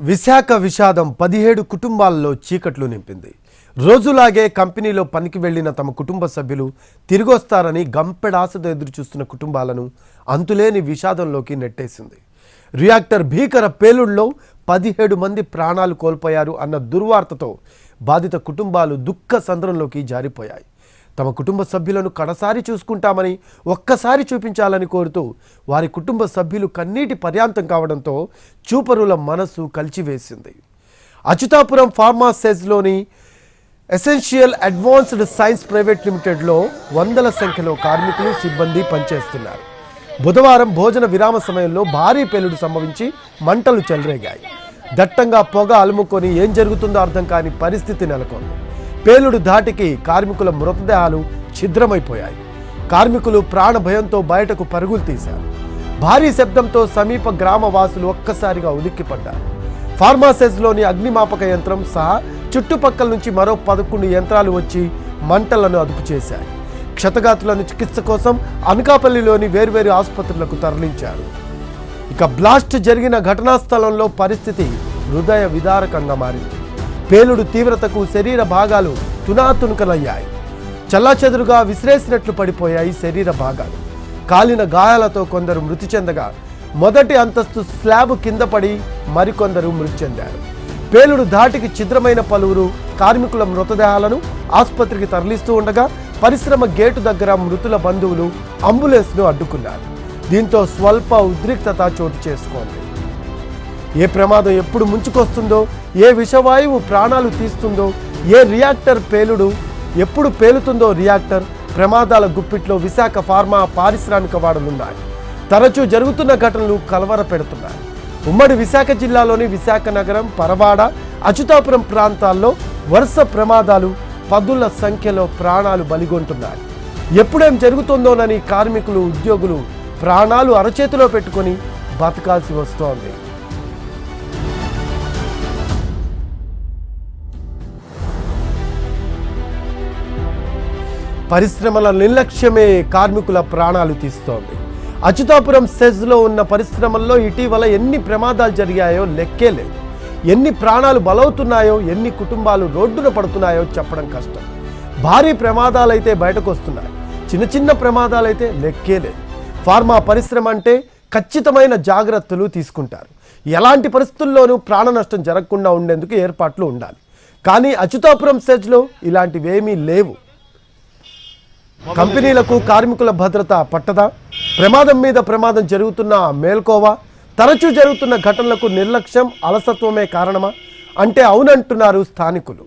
విశాఖ విషాదం పదిహేడు కుటుంబాల్లో చీకట్లు నింపింది. రోజులాగే కంపెనీలో పనికి వెళ్ళిన తమ కుటుంబ సభ్యులు తిరిగొస్తారని గంపెడాసతో ఎదురుచూస్తున్న కుటుంబాలను అంతులేని విషాదంలోకి నెట్టేసింది. రియాక్టర్ భీకర పేలుళ్ళో పదిహేడు మంది ప్రాణాలు కోల్పోయారు అన్న దుర్వార్తతో బాధిత కుటుంబాలు దుఃఖ సంద్రంలోకి జారిపోయాయి. తమ కుటుంబ సభ్యులను కడసారి చూసుకుంటామని ఒక్కసారి చూపించాలని కోరుతూ వారి కుటుంబ సభ్యులు కన్నీటి పర్యాంతం కావడంతో చూపరుల మనసు కలిచివేసింది. అచ్యుతాపురం ఫార్మాసెస్లోని ఎసెన్షియల్ అడ్వాన్స్డ్ సైన్స్ ప్రైవేట్ లిమిటెడ్లో వందల సంఖ్యలో కార్మికులు సిబ్బంది పనిచేస్తున్నారు. బుధవారం భోజన విరామ సమయంలో భారీ పేలుడు సంభవించి మంటలు చెలరేగాయి. దట్టంగా పొగ అలుముకొని ఏం జరుగుతుందో అర్థం కాని పరిస్థితి నెలకొంది. పేలుడు ధాటికి కార్మికుల మృతదేహాలు ఛిద్రమైపోయాయి. కార్మికులు ప్రాణ భయంతో బయటకు పరుగులు తీశారు. భారీ శబ్దంతో సమీప గ్రామ వాసులు ఒక్కసారిగా ఉలిక్కిపడ్డారు. ఫార్మాసెస్లోని అగ్నిమాపక యంత్రం సహా చుట్టుపక్కల నుంచి మరో పదకొండు యంత్రాలు వచ్చి మంటలను అదుపు చేశాయి. క్షతగాతులను చికిత్స కోసం అనకాపల్లిలోని వేర్వేరు ఆసుపత్రులకు తరలించారు. ఇక బ్లాస్ట్ జరిగిన ఘటనా స్థలంలో పరిస్థితి హృదయ విదారకంగా మారింది. పేలుడు తీవ్రతకు శరీర భాగాలు తునాతునకలయ్యాయి. చల్లాచెదురుగా విసిరేసినట్లు పడిపోయాయి శరీర భాగాలు. కాలిన గాయాలతో కొందరు మృతి చెందగా మొదటి అంతస్తు స్లాబ్ కింద పడి మరికొందరు మృతి చెందారు. పేలుడు ధాటికి ఛిద్రమైన పలువురు కార్మికుల మృతదేహాలను ఆసుపత్రికి తరలిస్తూ ఉండగా పరిశ్రమ గేటు దగ్గర మృతుల బంధువులు అంబులెన్స్ను అడ్డుకున్నారు. దీంతో స్వల్ప ఉద్రిక్తత చోటు చేసుకోండి ఏ ప్రమాదం ఎప్పుడు ముంచుకొస్తుందో ఏ విషవాయువు ప్రాణాలు తీస్తుందో ఏ రియాక్టర్ పేలుడు ఎప్పుడు పేలుతుందో రియాక్టర్ ప్రమాదాల గుప్పిట్లో విశాఖ ఫార్మా పారిశ్రామిక వాడలున్నాయి. తరచూ జరుగుతున్న ఘటనలు కలవర పెడుతున్నాయి. ఉమ్మడి విశాఖ జిల్లాలోని విశాఖ నగరం పరవాడ అచ్యుతాపురం ప్రాంతాల్లో వరుస ప్రమాదాలు పదుల సంఖ్యలో ప్రాణాలు బలిగొంటున్నాయి. ఎప్పుడేం జరుగుతుందోనని కార్మికులు ఉద్యోగులు ప్రాణాలు అరచేతిలో పెట్టుకొని బతకాల్సి వస్తోంది. పరిశ్రమల నిర్లక్ష్యమే కార్మికుల ప్రాణాలు తీస్తోంది. అచ్యుతాపురం సెజ్లో ఉన్న పరిశ్రమల్లో ఇటీవల ఎన్ని ప్రమాదాలు జరిగాయో లెక్కే లేదు. ఎన్ని ప్రాణాలు బలవుతున్నాయో ఎన్ని కుటుంబాలు రోడ్డున పడుతున్నాయో చెప్పడం కష్టం. భారీ ప్రమాదాలైతే బయటకు వస్తున్నాయి చిన్న చిన్న ప్రమాదాలైతే లెక్కే లేదు. ఫార్మా పరిశ్రమ అంటే ఖచ్చితమైన జాగ్రత్తలు తీసుకుంటారు. ఎలాంటి పరిస్థితుల్లోనూ ప్రాణ నష్టం జరగకుండా ఉండేందుకు ఏర్పాట్లు ఉండాలి. కానీ అచ్యుతాపురం సెజ్లో ఇలాంటివేమీ లేవు. కంపెనీలకు కార్మికుల భద్రత పట్టదా? ప్రమాదం మీద ప్రమాదం జరుగుతున్న మేల్కోవా? తరచూ జరుగుతున్న ఘటనలకు నిర్లక్ష్యం అలసత్వమే కారణమా? అంటే అవునంటున్నారు స్థానికులు.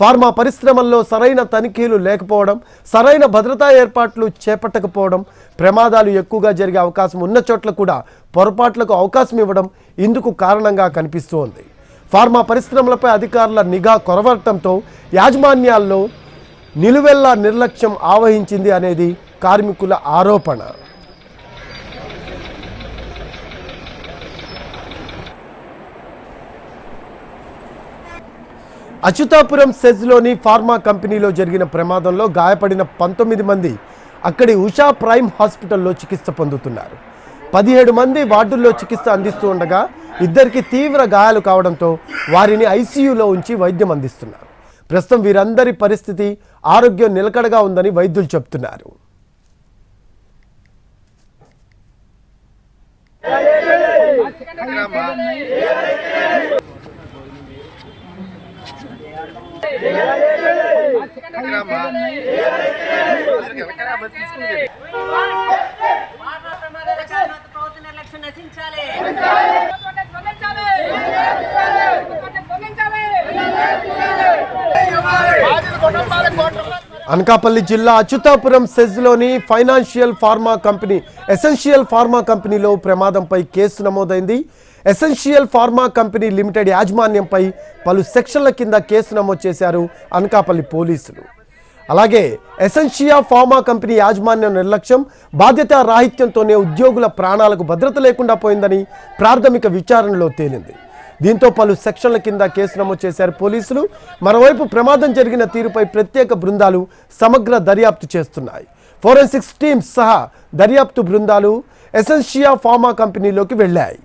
ఫార్మా పరిశ్రమల్లో సరైన తనిఖీలు లేకపోవడం సరైన భద్రతా ఏర్పాట్లు చేపట్టకపోవడం ప్రమాదాలు ఎక్కువగా జరిగే అవకాశం ఉన్న చోట్ల కూడా పొరపాట్లకు అవకాశం ఇవ్వడం ఇందుకు కారణంగా కనిపిస్తోంది. ఫార్మా పరిశ్రమలపై అధికారుల నిఘా కొరవడటంతో యాజమాన్యాల్లో నిలువెల్లా నిర్లక్ష్యం ఆవహించింది అనేది కార్మికుల ఆరోపణ. అచ్యుతాపురం సెజ్లోని ఫార్మా కంపెనీలో జరిగిన ప్రమాదంలో గాయపడిన పంతొమ్మిది మంది అక్కడి ఉషా ప్రైమ్ హాస్పిటల్లో చికిత్స పొందుతున్నారు. పదిహేడు మంది వార్డుల్లో చికిత్స అందిస్తూ ఉండగా ఇద్దరికి తీవ్ర గాయాలు కావడంతో వారిని ఐసీయూలో ఉంచి వైద్యం అందిస్తున్నారు. ప్రస్తుతం వీరందరి పరిస్థితి ఆరోగ్యం నిలకడగా ఉందని వైద్యులు చెప్తున్నారు నశించాలి అనకాపల్లి జిల్లా Atchutapuram సెజ్లోని financial pharma company essential pharma కంపెనీలో ప్రమాదంపై కేసు నమోదైంది. ఎసెన్షియల్ ఫార్మా కంపెనీ లిమిటెడ్ యాజమాన్యంపై పలు సెక్షన్ల కింద కేసు నమోదు చేశారు అనకాపల్లి పోలీసులు. అలాగే ఎసెన్షియా ఫార్మా కంపెనీ యాజమాన్యం నిర్లక్ష్యం బాధ్యత రాహిత్యంతోనే ఉద్యోగుల ప్రాణాలకు భద్రత లేకుండా పోయిందని ప్రాథమిక విచారణలో తేలింది. దీంతో పలు సెక్షన్ల కింద కేసు నమోదు చేశారు పోలీసులు. మరోవైపు ప్రమాదం జరిగిన తీరుపై ప్రత్యేక బృందాలు సమగ్ర దర్యాప్తు చేస్తున్నాయి. ఫోరెన్సిక్స్ టీమ్స్ సహా దర్యాప్తు బృందాలు ఎసెన్షియా ఫార్మా కంపెనీలోకి వెళ్ళాయి.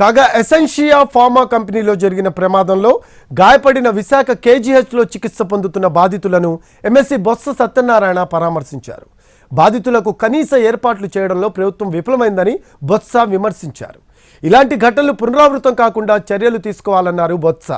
కాగా ఎసెన్షియా ఫార్మా కంపెనీలో జరిగిన ప్రమాదంలో గాయపడిన విశాఖ కేజీహెచ్లో చికిత్స పొందుతున్న బాధితులను ఎమ్మెల్సీ బొత్స సత్యనారాయణ పరామర్శించారు. బాధితులకు కనీస ఏర్పాట్లు చేయడంలో ప్రభుత్వం విఫలమైందని బొత్స విమర్శించారు. ఇలాంటి ఘటనలు పునరావృతం కాకుండా చర్యలు తీసుకోవాలన్నారు బొత్స.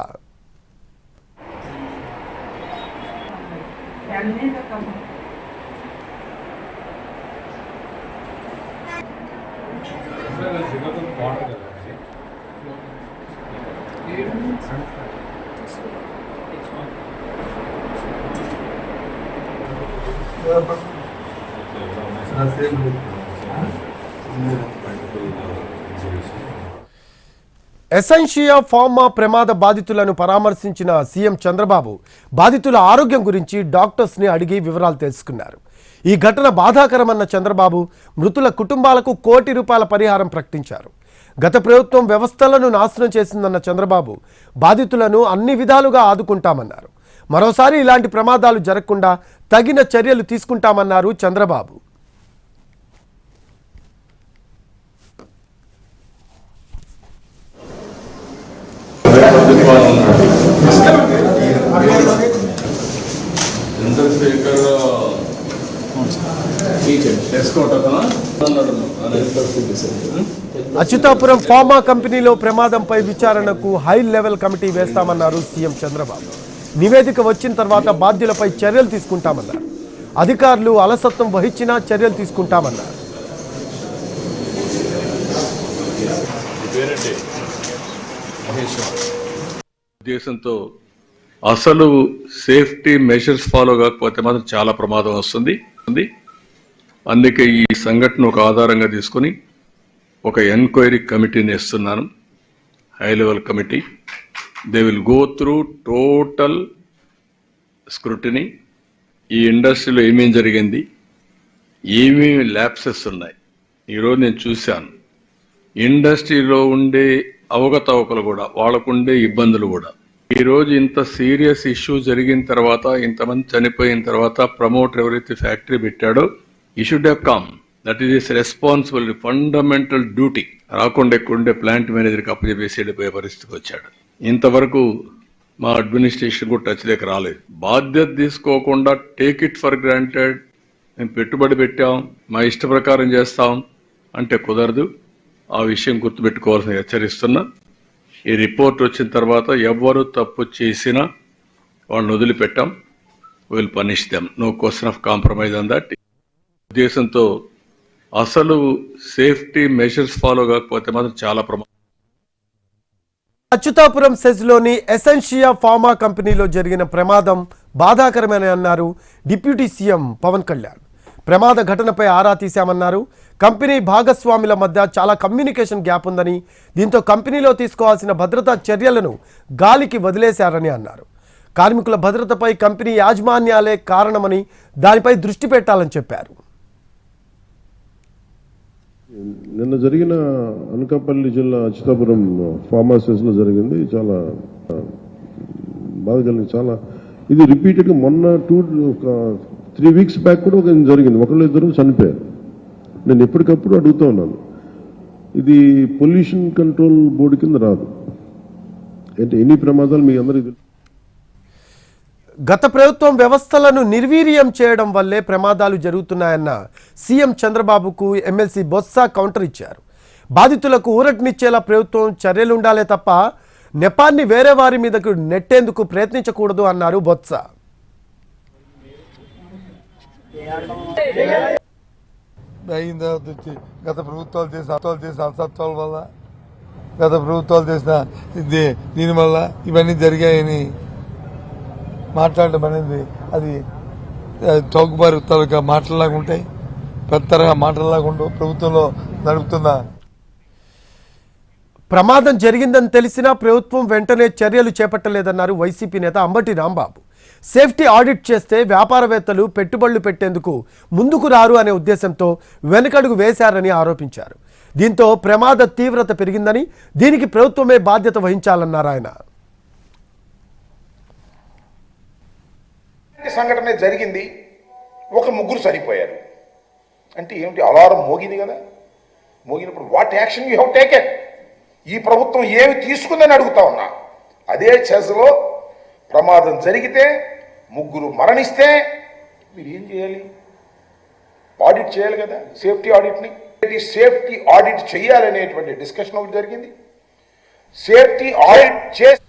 ఎసెన్షియా ఫార్మా ప్రమాద బాధితులను పరామర్శించిన సీఎం చంద్రబాబు బాధితుల ఆరోగ్యం గురించి డాక్టర్స్ని అడిగి వివరాలు తెలుసుకున్నారు. ఈ ఘటన బాధాకరమన్న చంద్రబాబు మృతుల కుటుంబాలకు కోటి రూపాయల పరిహారం ప్రకటించారు. గత ప్రభుత్వం వ్యవస్థలను నాశనం చేసిందన్న చంద్రబాబు బాధితులను అన్ని విధాలుగా ఆదుకుంటామన్నారు. మరోసారి ఇలాంటి ప్రమాదాలు జరగకుండా తగిన చర్యలు తీసుకుంటామన్నారు చంద్రబాబు. అచ్యుతాపురం ఫార్మా కంపెనీలో ప్రమాదంపై విచారణకు హై లెవెల్ కమిటీ వేస్తామన్నారు సీఎం చంద్రబాబు. నివేదిక వచ్చిన తర్వాత బాధ్యులపై చర్యలు తీసుకుంటామన్నారు. అధికారులు అలసత్వం వహించినా చర్యలు తీసుకుంటామన్నారు. ఉద్దేశంతో అసలు సేఫ్టీ మెషర్స్ ఫాలో కాకపోతే మాత్రం చాలా ప్రమాదం వస్తుంది. ఉంది. అందుకే ఈ సంఘటన ఒక ఆధారంగా తీసుకొని ఒక ఎంక్వైరీ కమిటీని ఇస్తున్నాను high level committee. They will go through total scrutiny ఈ ఇండస్ట్రీలో ఏమేం జరిగింది? ఏమేమి ల్యాప్సెస్ ఉన్నాయి? ఈరోజు నేను చూశాను. ఇండస్ట్రీలో ఉండే అవకతవకలు కూడా వాళ్ళకుండే ఇబ్బందులు కూడా. ఈరోజు ఇంత సీరియస్ ఇష్యూ జరిగిన తర్వాత ఇంతమంది చనిపోయిన తర్వాత ప్రమోటర్ ఎవరైతే ఫ్యాక్టరీ పెట్టాడో ఈ should have come that is is responsibility fundamental duty రాకుండా ఎక్కువండే ప్లాంట్ మేనేజర్కి అప్పచెప్పేసి వెళ్ళిపోయే పరిస్థితికి వచ్చాడు. ఇంతవరకు మా అడ్మినిస్ట్రేషన్ కూడా టచ్ లేక రాలేదు. బాధ్యత తీసుకోకుండా టేక్ ఇట్ ఫర్ గ్రాంటెడ్ మేము పెట్టుబడి పెట్టాం మా ఇష్ట ప్రకారం చేస్తాం అంటే కుదరదు. ఆ విషయం గుర్తుపెట్టుకోవాల్సిన హెచ్చరిస్తున్నా. ఈ రిపోర్ట్ వచ్చిన తర్వాత ఎవ్వరు తప్పు చేసినా వాళ్ళని వదిలిపెట్టాం. Will punish them no question of compromise on that ఉద్దేశంతో అసలు సేఫ్టీ మెషర్స్ ఫాలో కాకపోతే మాత్రం చాలా ప్రమాదం. అచ్యుతాపురం సెజ్లోని ఎసెన్షియా ఫార్మా కంపెనీలో జరిగిన ప్రమాదం బాధాకరమని అన్నారు డిప్యూటీ సీఎం పవన్ కళ్యాణ్. ప్రమాద ఘటనపై ఆరా తీశామన్నారు. కంపెనీ భాగస్వాముల మధ్య చాలా కమ్యూనికేషన్ గ్యాప్ ఉందని దీంతో కంపెనీలో తీసుకోవాల్సిన భద్రతా చర్యలను గాలికి వదిలేశారని అన్నారు. కార్మికుల భద్రతపై కంపెనీ యాజమాన్యాలే కారణమని దానిపై దృష్టి పెట్టాలని చెప్పారు. నిన్న జరిగిన అనకాపల్లి జిల్లా అచ్యుతాపురం ఫార్మాసిస్లో జరిగింది. చాలా బాధ కలిగింది. చాలా ఇది రిపీటెడ్గా మొన్న టూ ఒక త్రీ వీక్స్ బ్యాక్ కూడా ఒక జరిగింది. ఒకళ్ళు ఇద్దరు చనిపోయారు. నేను ఎప్పటికప్పుడు అడుగుతూ ఉన్నాను. ఇది పొల్యూషన్ కంట్రోల్ బోర్డు కింద రాదు. అంటే ఎన్ని ప్రమాదాలు మీ అందరికీ గత ప్రభుత్వం వ్యవస్థలను నిర్వీర్యం చేయడం వల్లే ప్రమాదాలు జరుగుతున్నాయన్న సీఎం చంద్రబాబుకు ఎమ్మెల్సీ బొత్స కౌంటర్ ఇచ్చారు. బాధితులకు ఊరటనిచ్చేలా ప్రభుత్వం చర్యలు ఉండాలే తప్ప నెపాన్ని వేరే వారి మీదకు నెట్టేందుకు ప్రయత్నించకూడదు అన్నారు బొత్స. అయిన తర్వాత వచ్చి గత ప్రభుత్వాలు చేసిన అత్వాలు చేసిన అసత్వాల వల్ల గత ప్రభుత్వాలు చేసిన ఇది దీనివల్ల ఇవన్నీ జరిగాయని మాట్లాడడం అనేది అది చౌకబారి తాలూకా మాటల్లాగా ఉంటాయి పెద్ద మాటల్లాగా ఉండవు ప్రభుత్వంలో నడుపుతున్న ప్రమాదం జరిగిందని తెలిసినా ప్రభుత్వం వెంటనే చర్యలు చేపట్టలేదన్నారు వైసీపీ నేత అంబటి రాంబాబు. సేఫ్టీ ఆడిట్ చేస్తే వ్యాపారవేత్తలు పెట్టుబడులు పెట్టేందుకు ముందుకు రారు అనే ఉద్దేశంతో వెనకడుగు వేశారని ఆరోపించారు. దీంతో ప్రమాద తీవ్రత పెరిగిందని దీనికి ప్రభుత్వమే బాధ్యత వహించాలన్నారు ఆయన. సంఘటన జరిగింది. ఒక ముగ్గురు చనిపోయారు అంటే ఏమిటి? అలారం మోగింది కదా. మోగినప్పుడు what action you have taken ఈ ప్రభుత్వం ఏమి తీసుకుందని అడుగుతా ఉన్నా. అదే చెస్లో ప్రమాదం జరిగితే ముగ్గురు మరణిస్తే మీరు ఏం చేయాలి? ఆడిట్ చేయాలి కదా సేఫ్టీ ఆడిట్ని సేఫ్టీ ఆడిట్ చేయాలనేటువంటి డిస్కషన్ ఒకటి జరిగింది. సేఫ్టీ ఆడిట్ చేసి